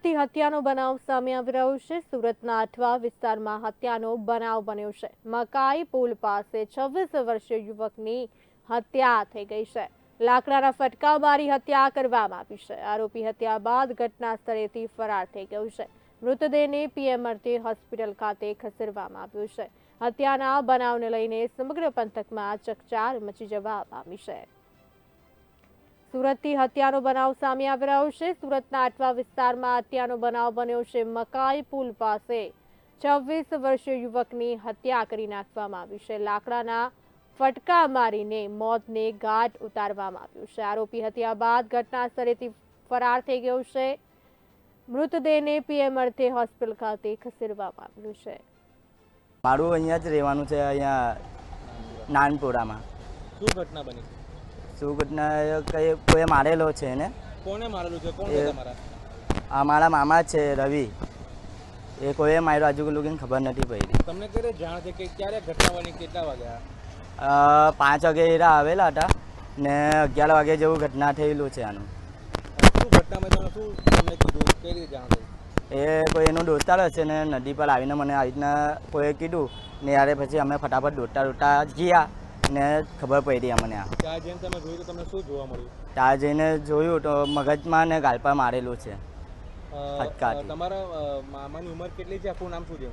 સુરતથી હત્યાનો બનાવ સામે આવી રહ્યો છે. સુરતના અઠવા વિસ્તારમાં હત્યાનો બનાવ બન્યો છે. મકાઈ પુલ પાસે છવ્વીસ વર્ષીય યુવકની હત્યા થઈ ગઈ છે. લાકડાના ફટકા મારી હત્યા કરવામાં આવી છે. આરોપી હત્યા બાદ ઘટના સ્થળેથી ફરાર થઈ ગયો છે. મૃતદેહને પીએમ અર્થે હોસ્પિટલ ખાતે ખસેડવામાં આવ્યો છે. હત્યાના બનાવને લઈને સમગ્ર પંથકમાં ચકચાર મચી જવા પામી છે. સુરતથી હત્યાનો બનાવ સામે આવી રહ્યો છે. સુરતના આટવા વિસ્તારમાં હત્યાનો બનાવ બન્યો છે મકાઈ પુલ પાસે. છવ્વીસ વર્ષીય યુવકની હત્યા કરી નાખવામાં આવી છે. લાકડાના ફટકા મારીને મોતને ઘાટ ઉતારવામાં આવ્યું છે. આરોપી હત્યા બાદ ઘટના સ્થળેથી ફરાર થઈ ગયો છે. મૃતદેહને પીએમ અર્થે હોસ્પિટલ ખાતે ખસેડવામાં આવ્યું છે. મારું અહીંયા જ રહેવાનું છે અહીંયા નાનપુરામાં. શું ઘટના બની? એ કઈ કોઈ મારેલો છે એને? કોને મારેલું છે? કોણ છે તમારા? આ મારા મામા છે રવિ. એ કોઈએ માર્યો આજુ લોકોને ખબર નથી પડી. તમને ક્યારે જાણ છે કે ક્યારે ઘટના બની કેટલા વાગ્યા? પાંચ વાગે એરા આવેલા હતા ને અગિયાર વાગે જેવું ઘટના થયેલું છે આનું. શું ઘટનામાં તમે શું તમને કીધું? કઈ રીતે જાણ થઈ? એ કોઈ એનો દોસ્તાર હશે ને નદી પર આવીને મને આવી રીતના કોઈએ કીધું ને યારે પછી અમે ફટાફટ દોડતા દોડતા ગયા. ને ખબર પડી અમને. આ ત્યાં જઈને તમે જોયું તો તમને શું જોવા મળ્યું? ત્યાં જઈને જોયું તો મગજમાં ને ગાલ પર મારેલું છે. તમારા મામાની ઉંમર કેટલી છે? આખું નામ શું છે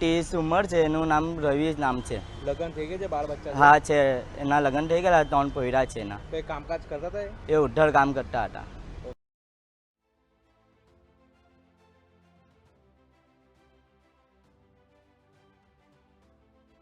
ત્રીસ ઉંમર છે એનું નામ રવિ નામ છે. લગ્ન થઈ ગયા છે બાળ બચ્ચા હા છે? એના લગ્ન થઈ ગયેલા ત્રણ પોયરા છે એના. કંઈ કામકાજ કરતા હતા એ? એ કામ કરતા હતા.